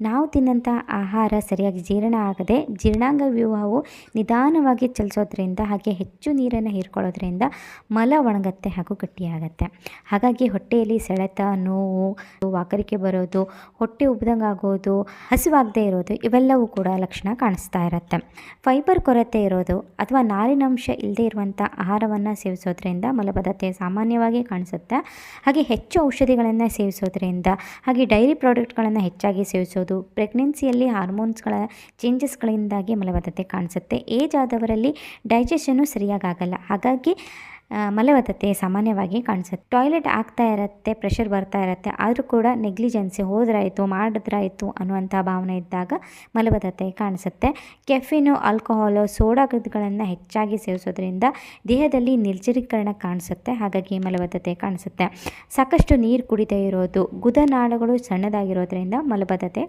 ನಾವು ತಿನ್ನಂಥ ಆಹಾರ ಸರಿಯಾಗಿ ಜೀರ್ಣ ಆಗದೆ ಜೀರ್ಣಾಂಗ ವ್ಯೂಹವು ನಿಧಾನವಾಗಿ ಚಲಿಸೋದ್ರಿಂದ ಹಾಗೆ ಹೆಚ್ಚು ನೀರನ್ನು ಹೀರ್ಕೊಳ್ಳೋದ್ರಿಂದ ಮಲ ಒಣಗತ್ತೆ ಹಾಗೂ ಗಟ್ಟಿಯಾಗತ್ತೆ. ಹಾಗಾಗಿ ಹೊಟ್ಟೆಯಲ್ಲಿ ಸೆಳೆತ, ನೋವು, ವಾಕರಿಕೆ ಬರೋದು, ಹೊಟ್ಟೆ ಉಬ್ದಂಗೆ ಆಗೋದು ಹಸಿವಾಗದೇ ಇರೋದು ಇವೆಲ್ಲವೂ ಕೂಡ ಲಕ್ಷಣ ಕಾಣಿಸ್ತಾ ಇರುತ್ತೆ. ಫೈಬರ್ ಕೊರತೆ ಇರೋದು ಅಥವಾ ನಾರಿನಂಶ ಇಲ್ಲದೆ ಇರುವಂಥ ಆಹಾರವನ್ನು ಸೇವಿಸೋದ್ರಿಂದ ಮಲಬದ್ಧತೆ ಸಾಮಾನ್ಯವಾಗಿ ಕಾಣಿಸುತ್ತೆ. ಹಾಗೆ ಹೆಚ್ಚು ಔಷಧಿಗಳನ್ನು ಸೇವಿಸೋದ್ರಿಂದ ಹಾಗೆ ಡೈರಿ ಪ್ರಾಡಕ್ಟ್ಗಳನ್ನು ಹೆಚ್ಚಾಗಿ ಸೇವಿಸೋದು ಪ್ರೆಗ್ನೆನ್ಸಿಯಲ್ಲಿ ಹಾರ್ಮೋನ್ಸ್ಗಳ ಚೇಂಜಸ್ಗಳಿಂದಾಗಿ ಮಲಬದ್ಧತೆ ಕಾಣಿಸುತ್ತೆ. ಏಜ್ ಆದವರಲ್ಲಿ ಡೈಜೆಷನ್ನು ಸರಿಯಾಗಿ ಆಗಲ್ಲ ಹಾಗಾಗಿ ಮಲಬದ್ಧತೆ ಸಾಮಾನ್ಯವಾಗಿ ಕಾಣಿಸುತ್ತೆ. ಟಾಯ್ಲೆಟ್ ಆಗ್ತಾ ಇರುತ್ತೆ, ಪ್ರೆಷರ್ ಬರ್ತಾ ಇರುತ್ತೆ, ಆದರೂ ಕೂಡ ನೆಗ್ಲಿಜೆನ್ಸಿ ಹೋದ್ರಾಯಿತು, ಮಾಡಿದ್ರಾಯಿತು ಅನ್ನುವಂಥ ಭಾವನೆ ಇದ್ದಾಗ ಮಲಬದ್ಧತೆ ಕಾಣಿಸುತ್ತೆ. ಕೆಫಿನು, ಆಲ್ಕೋಹಾಲು ಸೋಡಾಗಳನ್ನು ಹೆಚ್ಚಾಗಿ ಸೇವಿಸೋದ್ರಿಂದ ದೇಹದಲ್ಲಿ ನಿರ್ಜಲೀಕರಣ ಕಾಣಿಸುತ್ತೆ, ಹಾಗಾಗಿ ಮಲಬದ್ಧತೆ ಕಾಣಿಸುತ್ತೆ. ಸಾಕಷ್ಟು ನೀರು ಕುಡಿದೇ ಇರೋದು, ಗುದನಾಳಗಳು ಸಣ್ಣದಾಗಿರೋದ್ರಿಂದ ಮಲಬದ್ಧತೆ